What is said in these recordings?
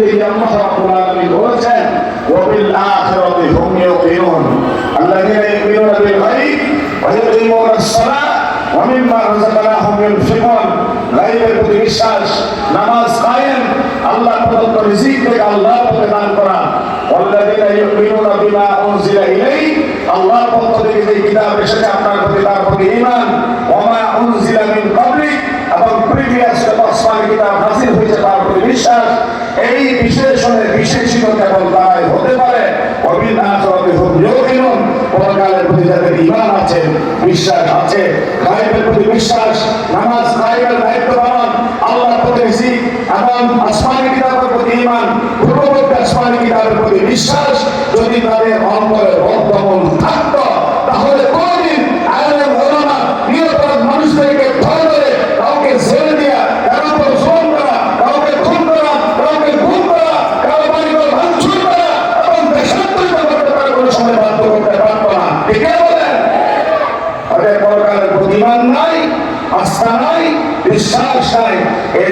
দিকে আল্লাহ রাব্বুল আলামিন বলেছেন ওয়াবিল আখিরাতি হুম ইউকিনুন আল্লাযীনা ইউমিনুনা বিল গায়ব ওয়া ইউকিমুনা আস-সালাহ ওয়া মিম্মা রাযাকনাহুম ইউনফিকুন গায়বের প্রতি বিশ্বাস নামাজ কায়েম আল্লাহ প্রদত্ত রিজিক থেকে আল্লাহ পথে দান করা والذين يؤمنون بما أنزل إليك আল্লাহর পক্ষ থেকে যে কিতাব এসেছে আপনার প্রতি তার প্রতি ঈমান ওমা উনজিলা যাদের ইমান আছে, বিশ্বাস আছে গায়েবের প্রতি বিশ্বাস, নামাজ গায়েবের দায়িত্ব পালন আল্লাহ প্রতি রিজিক এবং আসমানি কিতাবের প্রতি ইমান পূর্ববর্তী আসমানি কিতাবের প্রতি বিশ্বাস, যদি তাদের অন্তরে বদ্ধমূল থাকতো তাহলে কোনদিন আলেম ওলামা নিরপরাধ মানুষদেরকে ধরে ধরে কাউকে ছেড়ে দেয়া কারও উপর জোর করা কাউকে খুন করা কাউকে খুন করা কারও বাড়িঘর ভাঙচুর করা এবং দেশান্তরিত করতে পারে কোনো সময় বাধ্য করতে পারতো না ঠিক আছে বলেন ওদের পরকালের প্রতিমান নাই আস্থা নাই বিশ্বাস নাই এই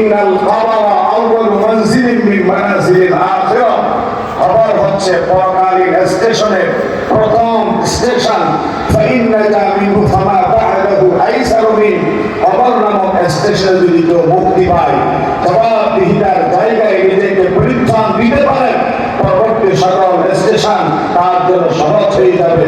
ইন্নাল কবরা আউয়ালু মানজিলিন মিন মানাজিলিল আখিরাহ খবর হচ্ছে পরকালীন স্টেশনের প্রথম স্টেশন। পরবর্তী সকল স্টেশন তার জন্য সহজ হয়ে যাবে।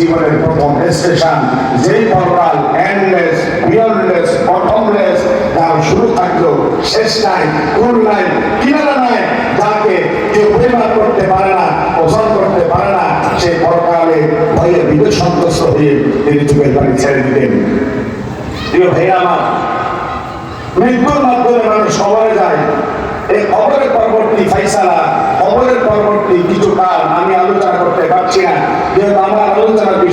জীবনের প্রথম স্টেশন যেই পরকাল এন্ডলেস বিয়ন্ডলেস বটমলেস তার শুরু থাকল শেষ নাই, কোন নাই, কিনারা নাই, যাকে কেউ পরিমাণ করতে পারে না ওজন করতে পারে না, সে পরকালে ভয়ে বিবেক সন্তুষ্ট হয়ে তিনি চুপের বাড়ি ছেড়ে দিতেন প্রিয় ভাইয়া আমার, মৃত্যুর মাধ্যমে মানুষ যায়। এই খবরের পরবর্তী ফাইসালা খবরের পরবর্তী কিছু কাল আমি আলোচনা করতে পারছি না। যেহেতু আমার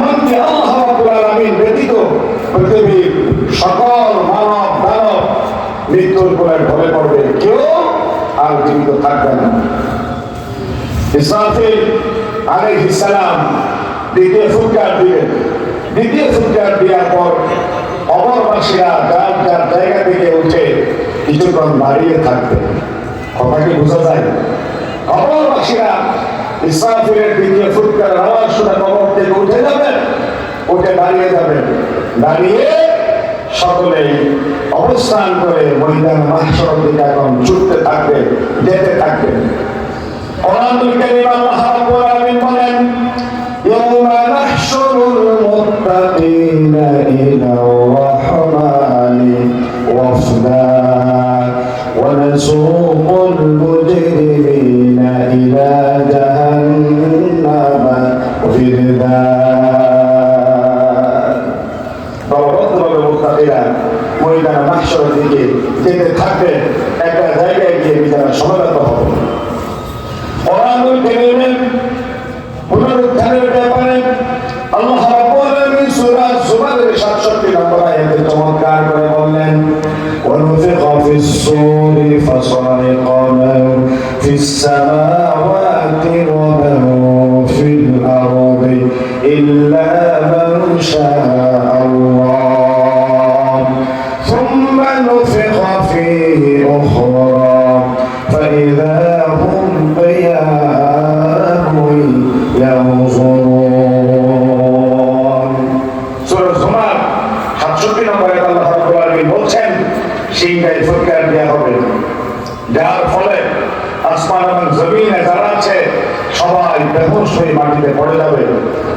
এমনকি আল্লাহ ব্যতীত পৃথিবীর সকল মানব দানব মৃত্যুর কোলে ঢলে পড়বে। কেউ আর জীবিত থাকবে না। ইসরাফিল আলাইহিস সালাম দ্বিতীয় ফুৎকার দিবেন দ্বিতীয় ফুৎকার দেওয়ার পর অমরবাসীরা যার যার জায়গা থেকে উঠে কিছুক্ষণ দাঁড়িয়ে থাকবে। কথা কি বোঝা যায়? অমরবাসীরা ইসাফিরের দিকে ফুটকার আওয়াজ শুনে কবর থেকে উঠে যাবেন, উঠে দাঁড়িয়ে যাবেন। দাঁড়িয়ে সকলেই অবস্থান করে মহিলার মাহসর দিকে এখন ছুটতে থাকবে, যেতে থাকবে। কোরআনুল ময়দানে মাসরের দিকে যেতে থাকবে একটা জায়গায় গিয়ে বিধানে সমাগত হবে কোরআনুল কারীমের পুনরুদ্ধারের ব্যাপারে আল্লাহ রাব্বুল আলামিন সূরা জুমারের 67 নম্বর আয়াতে চমৎকার করে বললেন ونفخ في الصور فصعق من في السماوات বেহুশ হয়ে মাটিতে পড়ে যাবে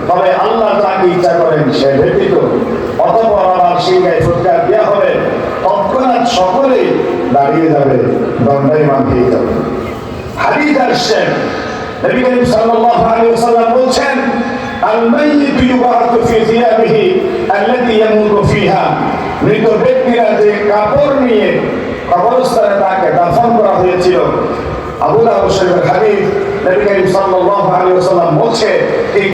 তবে আল্লাহ যাকে ইচ্ছা করেন সে ব্যতীত অতপর আবার সিংহায় ফুৎকার দেওয়া হবে তৎক্ষণাৎ সকলেই দাঁড়িয়ে যাবে দণ্ডায়মান হয়ে যাবে হাদিস আসছেন নবী করিম সাল্লাল্লাহু আলাইহি ওয়াসাল্লাম বলছেন الميت يبعث في ثيابه التي يموت فيها মৃত ব্যক্তিরা যে কাপড় নিয়ে কবরস্থানে তাকে দাফন করা হয়েছিল আবু দাউদ শরীফের হাদিস নবী করিম সাল্লাল্লাহু আলাইহি বলছে এই